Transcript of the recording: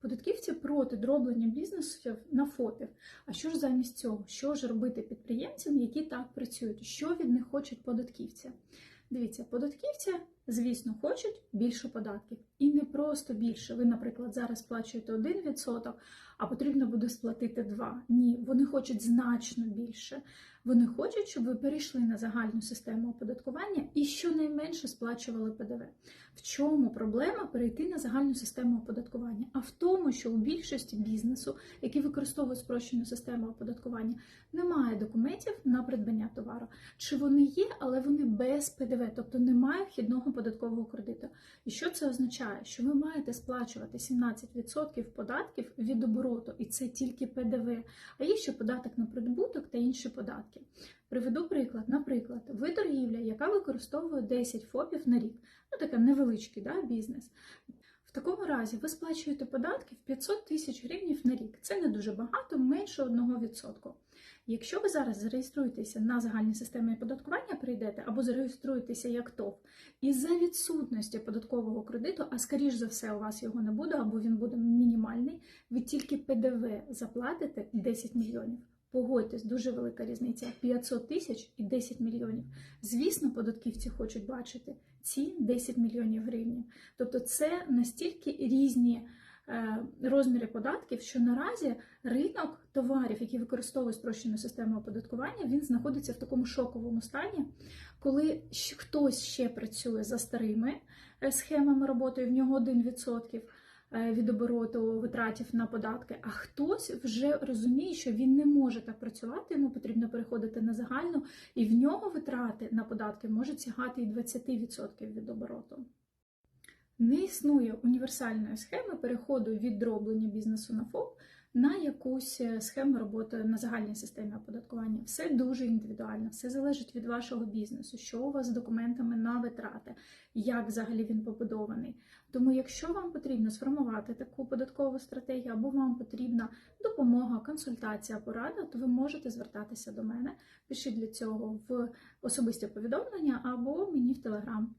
Податківці проти дроблення бізнесів на ФОПів. А що ж замість цього? Що ж робити підприємцям, які так працюють? Що від них хочуть податківці? Дивіться, податківці, звісно, хочуть більше податків. І не просто більше. Ви, наприклад, зараз сплачуєте 1%, а потрібно буде сплатити 2%. Ні, вони хочуть значно більше. Вони хочуть, щоб ви перейшли на загальну систему оподаткування і щонайменше сплачували ПДВ. В чому проблема перейти на загальну систему оподаткування? А в тому, що у більшості бізнесу, які використовують спрощену систему оподаткування, немає документів на придбання товару. Чи вони є, але вони без ПДВ, тобто немає вхідного податкового кредиту. І що це означає? Що ви маєте сплачувати 17% податків від обороту, і це тільки ПДВ. А є ще податок на прибуток та інші податки. Приведу приклад. Наприклад, ви торгівля, яка використовує 10 ФОПів на рік, ну таке невеличкий да, бізнес. В такому разі ви сплачуєте податки в 500 тисяч гривень на рік. Це не дуже багато, менше 1%. Якщо ви зараз зареєструєтеся на загальній системі оподаткування, прийдете або зареєструєтеся як ТОВ, і за відсутності податкового кредиту, а скоріш за все, у вас його не буде, або він буде мінімальний, ви тільки ПДВ заплатите 10 мільйонів. Погодьтесь, дуже велика різниця 500 тисяч і 10 мільйонів. Звісно, податківці хочуть бачити ці 10 мільйонів гривень. Тобто, це настільки різні е, розміри податків, що наразі ринок товарів, які використовують спрощену систему оподаткування, він знаходиться в такому шоковому стані, коли хтось ще працює за старими е, схемами роботи, в нього 1% е, від обороту витратів на податки, а хтось вже розуміє, що він не може так працювати, йому потрібно переходити на загальну, і в нього витрати на податки можуть сягати і 20% від обороту. Не існує універсальної схеми переходу від дроблення бізнесу на ФОП на якусь е, схему роботи на загальній системі оподаткування. Все дуже індивідуально, все залежить від вашого бізнесу, що у вас з документами на витрати, як взагалі він побудований. Тому, якщо вам потрібно сформувати таку податкову стратегію, або вам потрібна допомога, консультація, порада, то ви можете звертатися до мене. Пишіть для цього в особисті повідомлення або мені в Телеграм.